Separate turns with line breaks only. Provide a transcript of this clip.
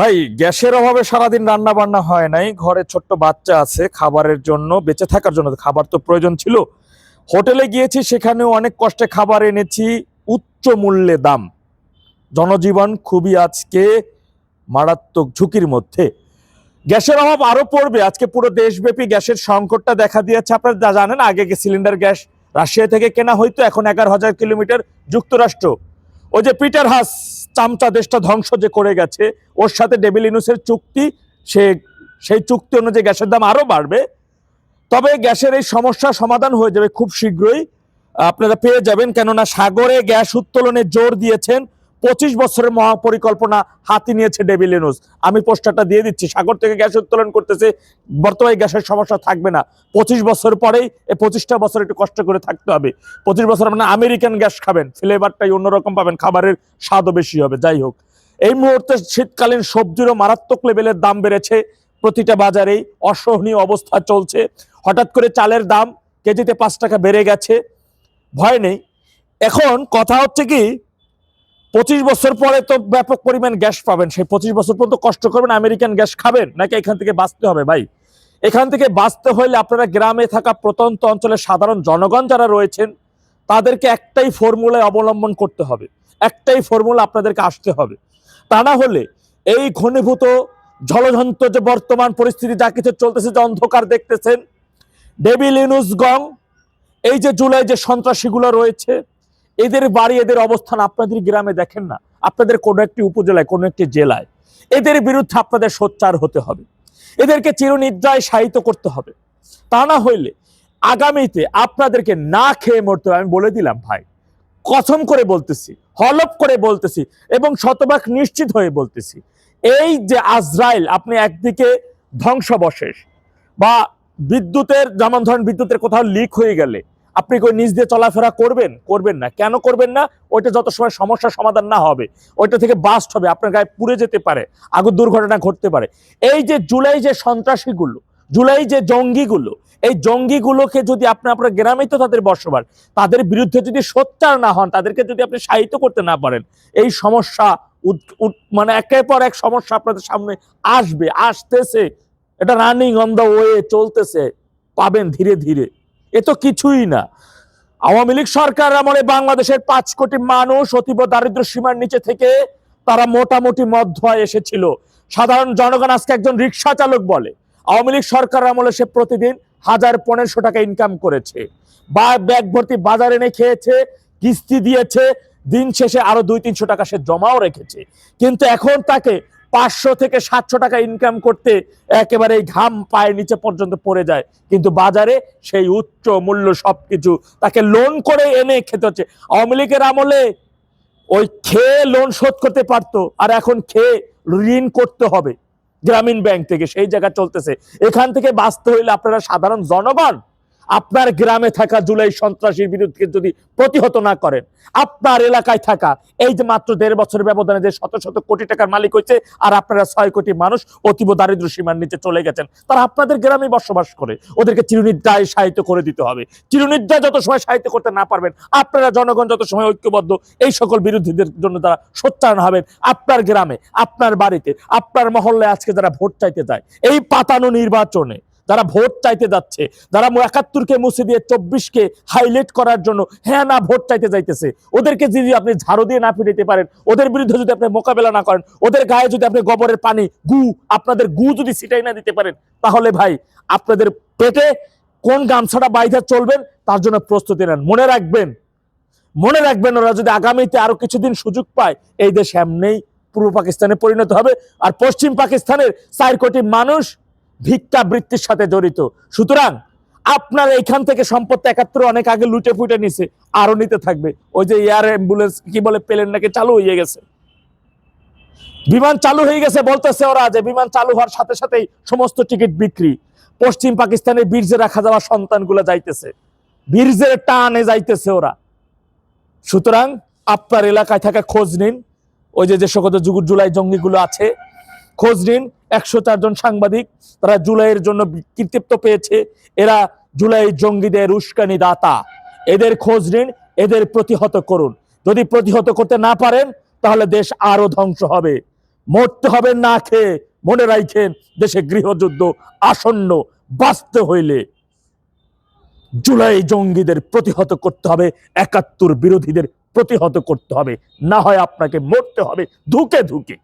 ভাই, গ্যাসের অভাবে সারাদিন রান্না বান্না হয় নাই। ঘরে ছোট্ট বাচ্চা আছে, খাবারের জন্য, বেঁচে থাকার জন্য। খাবার তো প্রয়োজন ছিল। হোটেলে গিয়েছি, সেখানেও অনেক কষ্টে খাবার এনেছি। উচ্চ মূল্যে দাম। জনজীবন খুবই আজকে মারাত্মক ঝুঁকির মধ্যে। গ্যাসের অভাব আরও পড়বে। আজকে পুরো দেশব্যাপী গ্যাসের সংকটটা দেখা দিয়েছে। আপনারা যা জানেন আগে সিলিন্ডার গ্যাস রাশিয়া থেকে কেনা হইতো, এখন এগারো হাজার কিলোমিটার যুক্তরাষ্ট্র। ওই যে পিটার হাস, চামচা দেশটা ধ্বংস যে করে গেছে, ওর সাথে ডেবিলিনুসের চুক্তি, সে, সেই চুক্তি অনুযায়ী গ্যাসের দাম আরও বাড়বে। তবে গ্যাসের এই সমস্যা সমাধান হয়ে যাবে খুব শীঘ্রই। আপনারা পেয়ে যাবেন, কেননা সাগরে গ্যাস উত্তোলনে জোর দিয়েছেন। পঁচিশ বছরের মহাপরিকল্পনা হাতি নিয়েছে ডেভিল ইনুস আমি পোস্টারটা দিয়ে দিচ্ছি। সাগর থেকে গ্যাস উত্তোলন করতেছে। বর্তমানে গ্যাসের সমস্যা থাকবে না। পঁচিশ বছর পরেই এই পঁচিশটা বছর একটু কষ্ট করে থাকতে হবে। পঁচিশ বছর মানে আমেরিকান গ্যাস খাবেন। ফ্লেভারটাই অন্যরকম পাবেন। খাবারের স্বাদও বেশি হবে। যাই হোক, এই মুহূর্তে শীতকালীন সবজিরও মারাত্মক লেভেলের দাম বেড়েছে। প্রতিটা বাজারেই অসহনীয় অবস্থা চলছে। হঠাৎ করে চালের দাম কেজিতে পাঁচ টাকা বেড়ে গেছে। ভয় নেই। এখন কথা হচ্ছে কি পঁচিশ বছর পরে তো ব্যাপক পরিমাণ গ্যাস পাবেন। সেই পঁচিশ বছর পর্যন্ত কষ্ট করবেন, আমেরিকান গ্যাস খাবেন, নাকি এখান থেকে বাঁচতে হবে ভাই? এখান থেকে বাঁচতে হলে আপনারা গ্রামে থাকা প্রত্যন্ত অঞ্চলের সাধারণ জনগণ যারা রয়েছেন, তাদেরকে একটাই ফর্মুলায় অবলম্বন করতে হবে। একটাই ফর্মুলা আপনাদেরকে আসতে হবে। তা না হলে এই ঘনীভূত জলযন্ত্র যে বর্তমান পরিস্থিতি, যা কিছু চলতেছে, যে অন্ধকার দেখতেছেন, ডেভিল ইনুস গং, এই যে জুলাই যে সন্ত্রাসীগুলো রয়েছে এদের বাড়ি, এদের অবস্থান আপনাদের গ্রামে দেখেন না। আপনাদের কোনো একটি উপজেলায়, কোনো একটি জেলায়। এদের বিরুদ্ধে আপনাদের সোচ্চার হতে হবে। এদেরকে চিরনিদ্রায় শায়িত করতে হবে। তা না হইলে আগামীতে আপনাদেরকে না খেয়ে মরতে হবে। আমি বলে দিলাম ভাই, কথম করে বলতেছি হলপ করে বলতেছি এবং শতভাগ নিশ্চিত হয়ে বলতেছি, এই যে আজরাইল, আপনি একদিকে ধ্বংসবশেষ বা বিদ্যুতের, যেমন ধরেন বিদ্যুতের কোথাও লিক হয়ে গেলে আপনি কই নিজ দিয়ে চলাফেরা করবেন? করবেন না। কেন করবেন না? ওইটা যত সময় সমস্যার সমাধান না হবে, ওইটা থেকে বাস্ট হবে, আপনার গায়ে পুড়ে যেতে পারে, আগুন দুর্ঘটনা ঘটতে পারে। এই যে জুলাই যে সন্ত্রাসীগুলো, জুলাই যে জঙ্গিগুলো, এই জঙ্গিগুলোকে যদি আপনি আপনার গ্রামে তো তাদের বসবাস, তাদের বিরুদ্ধে যদি সোচ্চার না হন, তাদেরকে যদি আপনি সাহিত্য করতে না পারেন, এই সমস্যা মানে একের পর এক সমস্যা আপনাদের সামনে আসবে, আসতেছে। এটা রানিং অন দ্য ওয়ে চলতেছে, পাবেন ধীরে ধীরে। এ তো কিছুই না। আওয়ামী লীগ সরকার আমলে বাংলাদেশের পাঁচ কোটি মানুষ অতীব দারিদ্র সীমার নিচে থেকে তারা মোটামুটি মধ্যয় এসেছিল। সাধারণ জনগণ আজকে একজন রিক্সা চালক বলে। আওয়ামী লীগ সরকার আমলে সে প্রতিদিন হাজার পনেরোশো টাকা ইনকাম করেছে। বা ব্যাগ ভর্তি বাজার এনে খেয়েছে, কিস্তি দিয়েছে, দিন শেষে আরও দুই তিনশো টাকা সে জমাও রেখেছে। কিন্তু এখন তাকে পাঁচশো থেকে সাতশো টাকা ইনকাম করতে একেবারে ঘাম পায়ের নিচে পর্যন্ত পড়ে যায়। কিন্তু বাজারে সেই উচ্চ মূল্য সবকিছু তাকে লোন করে এনে খেতে হচ্ছে। আওয়ামী লীগের আমলে ওই খেয়ে লোন শোধ করতে পারতো, আর এখন খেয়ে ঋণ করতে হবে। গ্রামীণ ব্যাংক থেকে সেই জায়গা চলতেছে। এখান থেকে বাঁচতে হইলে আপনারা সাধারণ জনগণ আপনার গ্রামে থাকা জুলাই সন্ত্রাসীর বিরুদ্ধে যদি প্রতিহত না করেন, আপনার এলাকায় থাকা এই যে মাত্র দেড় বছরের ব্যবধানে যে শত শত কোটি টাকার মালিক হয়েছে আর আপনারা ছয় কোটি মানুষ অতীব দারিদ্র সীমার নিচে চলে গেছেন, তারা আপনাদের গ্রামে বসবাস করে, ওদেরকে চিরনিদ্রায় সাহিত্য করে দিতে হবে। চিরনিদ্রায় যত সময় সাহিত্য করতে না পারবেন, আপনারা জনগণ যত সময় ঐক্যবদ্ধ, এই সকল বিরোধীদের জন্য তারা সোচ্চার হবেন, আপনার গ্রামে, আপনার বাড়িতে, আপনার মহল্লায় আজকে যারা ভোট চাইতে যায়, এই পাতানো নির্বাচনে যারা ভোট চাইতে যাচ্ছে, যারা একাত্তরকে মুছে দিয়ে চব্বিশকে হাইলাইট করার জন্য হ্যাঁ না ভোট চাইতে যাইতেছে, ওদেরকে যদি আপনি ঝাড়ু দিয়ে না ফিরিতে পারেন, ওদের বিরুদ্ধে যদি আপনি মোকাবেলা না করেন, ওদের গায়ে যদি আপনি গোবরের পানি, গু, আপনাদের গু যদি ছিটাই না দিতে পারেন, তাহলে ভাই আপনাদের পেটে কোন গামছাটা বাইধা চলবেন তার জন্য প্রস্তুতি নেন। মনে রাখবেন মনে রাখবেন ওরা যদি আগামীতে আরও কিছুদিন সুযোগ পায়, এই দেশ এমনিই পূর্ব পাকিস্তানে পরিণত হবে, আর পশ্চিম পাকিস্তানের চার কোটি মানুষ ভিক্ষাবৃত্তির সাথে জড়িত। সুতরাং আপনার এইখান থেকে সম্পত্তি একাত্তর অনেক আগে লুটে ফুটে নিছে আরও নিতে থাকবে। ওই যে এয়ার অ্যাম্বুলেন্স কি বলে প্লেন নাকি, চালু হয়ে গেছে। বিমান চালু হয়ে গেছে বলতেছে ওরা যে বিমান চালু হওয়ার সাথে সাথেই সমস্ত টিকিট বিক্রি। পশ্চিম পাকিস্তানের বীর্যে রাখা যাওয়া সন্তানগুলো যাইতেছে। বীর্যের টানে যাইতেছে ওরা। সুতরাং আপনার এলাকায় থাকা খোঁজ নিন। ওই যে যে সকল জুগুর জুলাই জঙ্গিগুলো আছে, খোঁজ নিন। একশো চারজন সাংবাদিক তারা জুলাইয়ের জন্য কৃতিত্ব পেয়েছে। এরা জুলাই জঙ্গিদের উস্কানি দাতা। এদের খোঁজ নিন, এদের প্রতিহত করুন। যদি প্রতিহত করতে না পারেন, তাহলে দেশ আরও ধ্বংস হবে। মরতে হবে না খেয়ে, মনে রাখেন দেশে গৃহযুদ্ধ আসন্ন, বাঁচতে হইলে। জুলাই জঙ্গিদের প্রতিহত করতে হবে, একাত্তর বিরোধীদের প্রতিহত করতে হবে। না হয় আপনাকে মরতে হবে, ধুকে ধুকে।